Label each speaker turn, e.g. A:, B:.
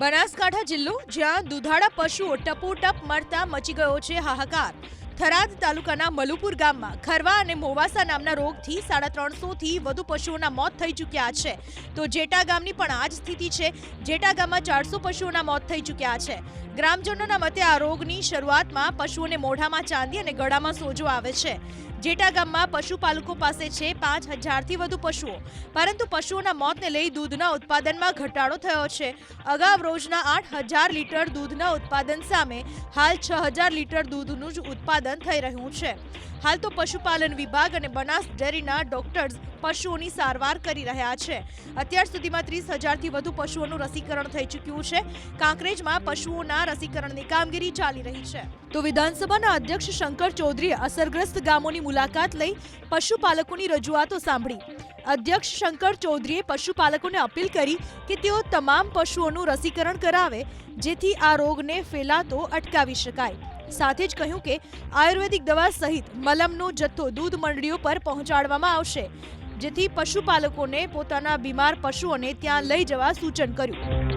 A: બનાસકાંઠા જિલ્લો, જ્યાં દુધાળા પશુઓ ટપોટપ મરતા મચી ગયો છે હાહાકાર. થરાદ તાલુકાના મલુપુર ગામમાં ખરવા અને મોવાસા નામના રોગથી સાડા ત્રણસોથી વધુ પશુઓના મોત થઈ ચૂક્યા છે. તો જેટા ગામની પણ આ જ સ્થિતિ છે. જેટા ગામમાં ચારસો પશુઓના મોત થઈ ચૂક્યા છે. ગ્રામજનોના મતે આ રોગની શરૂઆતમાં પશુઓને મોઢામાં ચાંદી અને ગળામાં સોજો આવે છે. જેટા ગામમાં પશુપાલકો પાસે છે પાંચ હજારથી વધુ પશુઓ. પરંતુ પશુઓના મોતને લઈ દૂધના ઉત્પાદનમાં ઘટાડો થયો છે. અગાઉ રોજના આઠ હજાર લીટર દૂધના ઉત્પાદન સામે હાલ છ હજાર લીટર દૂધનું જ ઉત્પાદન થઈ રહ્યું છે. હાલ તો પશુપાલન વિભાગ અને બનાસ ડેરીના ડોક્ટર્સ પશુઓની સારવાર કરી રહ્યા છે. અત્યાર સુધીમાં ત્રીસ હજારથી વધુ પશુઓનું રસીકરણ થઈ ચૂક્યું છે. કાંકરેજમાં પશુઓના રસીકરણની કામગીરી ચાલી રહી છે. તો વિધાનસભાના અધ્યક્ષ શંકર ચૌધરીએ અસરગ્રસ્ત ગામોની મુલાકાત લઈ પશુપાલકોની રજૂઆતો સાંભળી. અધ્યક્ષ શંકર ચૌધરીએ પશુપાલકોને અપીલ કરી કે તેઓ તમામ પશુઓનું રસીકરણ કરાવે, જેથી આ રોગને ફેલાતો અટકાવી શકાય. સાથે જ કહ્યું કે આયુર્વેદિક દવા સહિત મલમનો જથ્થો દૂધ મંડળીઓ પર પહોંચાડવામાં આવશે, જેથી પશુપાલકોને પોતાના બીમાર પશુઓને ત્યાં લઈ જવા સૂચન કર્યું.